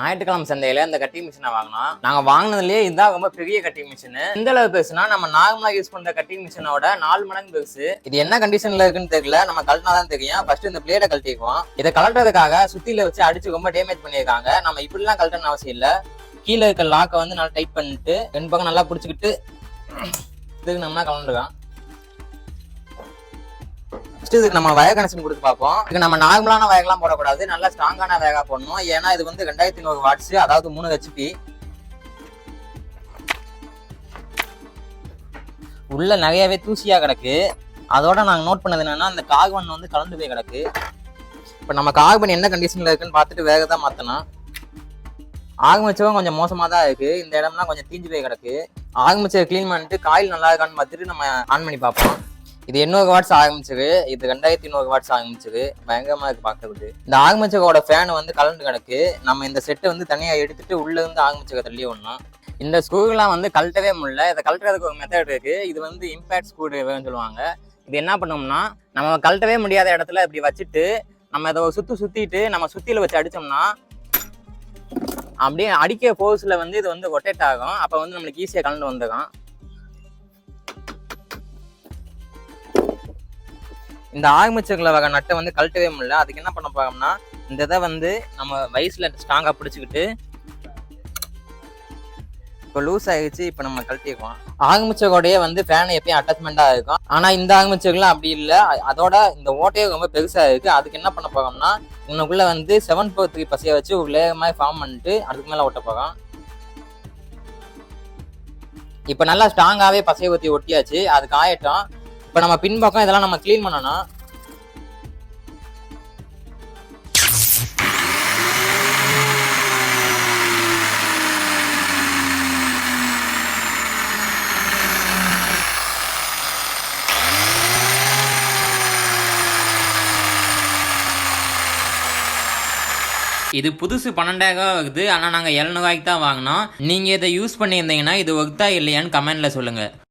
ஞாயிற்றுக்கிழமை சந்தையில இந்த கட்டிங் மிஷினை வாங்கினோம். நாங்க வாங்கினதுலயே இதுதான் ரொம்ப பெரிய கட்டிங் மிஷின் இந்த அளவு பெருசுனா நம்ம நார்மலா யூஸ் பண்ற கட்டிங் மிஷினோட நாலு மடங்கு பெருசு. இது என்ன கண்டிஷன்ல இருக்குன்னு தெரியல. நம்ம கழட்டினா தான் தெரியும். ஃபர்ஸ்ட் இந்த பிளேட கழட்டிக்குவோம். இதை கழட்டுறதுக்காக சுத்தில வச்சு அடிச்சு ரொம்ப டேமேஜ் பண்ணியிருக்காங்க. நம்ம இப்படிலாம் கழட்டணும் அவசியம் இல்ல. கீழே இருக்க லாக்கை வந்து நல்லா டைட் பண்ணிட்டு ரெண்டு பக்கம் நல்லா பிடிச்சிக்கிட்டு இதுக்கு நம்ம கலந்துருக்கான் ஃபர்ஸ்ட் இதுக்கு நம்ம வயர் கனெக்ஷன் கொடுத்து பார்ப்போம். இதுக்கு நம்ம நார்மலான வயர்லாம் போடக்கூடாது. நல்லா ஸ்ட்ராங்கான வயரா போடணும். ஏன்னா இது வந்து ரெண்டாயிரத்தி நூறு வாட்ஸ் அதாவது மூணு ஹெச்பி உள்ள நிறையவே தூசியா கிடக்கு. அதோட நாங்க நோட் பண்ணது என்னன்னா அந்த கார்பன் வந்து கலந்து போய் கிடக்கு. இப்போ நம்ம கார்பன் என்ன கண்டிஷன்ல இருக்குன்னு பார்த்துட்டு வேக தான் மாத்தணும் ஆகமிச்சவும் கொஞ்சம் மோசமா தான் இருக்கு. இந்த இடம்லாம் கொஞ்சம் தீஞ்சு போய் கிடக்கு. ஆகமிச்சை க்ளீன் பண்ணிட்டு காயில் நல்லா இருக்கான்னு பார்த்துட்டு நம்ம ஆன் பண்ணி பார்ப்போம். இது எண்ணூறு வாட்ஸ் ஆரம்பிச்சது. இது ரெண்டாயிரத்தி நூறு வாட்ஸ் ஆரம்பிச்சது. பயங்கரமா இருக்கு பார்க்கறதுக்கு இந்த ஆகமிச்சகோட ஃபேன் வந்து கலந்து கிடக்கு நம்ம இந்த செட்டை வந்து தனியா எடுத்துட்டு உள்ள இருந்து ஆகமிச்சக தள்ளி ஒண்ணும் இந்த ஸ்க்ரூலாம் வந்து கழட்டவே முடியல. இதை கழட்டுறதுக்கு ஒரு மெத்தட் இருக்கு. இது வந்து இம்பேக்ட் ஸ்க்ரூ டிரைவர்னு சொல்லுவாங்க. இது என்ன பண்ணோம்னா நம்ம கழட்டவே முடியாத இடத்துல இப்படி வச்சுட்டு நம்ம இதை சுத்து சுத்திட்டு நம்ம சுத்தியில வச்சு அடிச்சோம்னா அப்படியே அடிக்க போர்ஸில் வந்து இது வந்து ரொட்டேட் ஆகும். அப்போ வந்து நம்மளுக்கு ஈஸியாக கலந்து வந்துடும் இந்த ஆகமிச்சக்கில் வகை நட்டை வந்து கழட்டவே முடியல. அதுக்கு என்ன பண்ண போகிறோம்னா இந்த இதை வந்து நம்ம வயசுல ஸ்ட்ராங்காக பிடிச்சிக்கிட்டு இப்போ லூஸ் ஆகிடுச்சு இப்போ நம்ம கழட்டிக்குவோம் ஆகமிச்சகோடையே வந்து ஃபேன் எப்பயும் அட்டாச்மெண்ட்டாக இருக்கும். ஆனால் இந்த ஆகமிச்சகுலாம் அப்படி இல்லை. அதோட இந்த ஓட்டையே ரொம்ப பெருசாக இருக்குது அதுக்கு என்ன பண்ண போகிறோம்னா உனக்குள்ள வந்து செவன் ஃபோர் த்ரீ பசையை வச்சு ஒரு லேயர் மாதிரி ஃபார்ம் பண்ணிட்டு அதுக்கு மேலே ஓட்ட போகிறோம் இப்போ நல்லா ஸ்ட்ராங்காகவே பசையை ஊற்றி ஒட்டியாச்சு. அது காயட்டும் இப்போ நம்ம பின்பக்கம் இதெல்லாம் நம்ம க்ளீன் பண்ணணும் இது புதுசு பன்னெண்டாயிரம் ஆகுது. வருது ஆனால் நாங்கள் எழுநூறுவாய்க்கு தான் வாங்கினோம். நீங்கள் இதை யூஸ் பண்ணியிருந்தீங்கன்னா இது ஒர்த்தா இல்லையான்னு கமெண்டில் சொல்லுங்கள்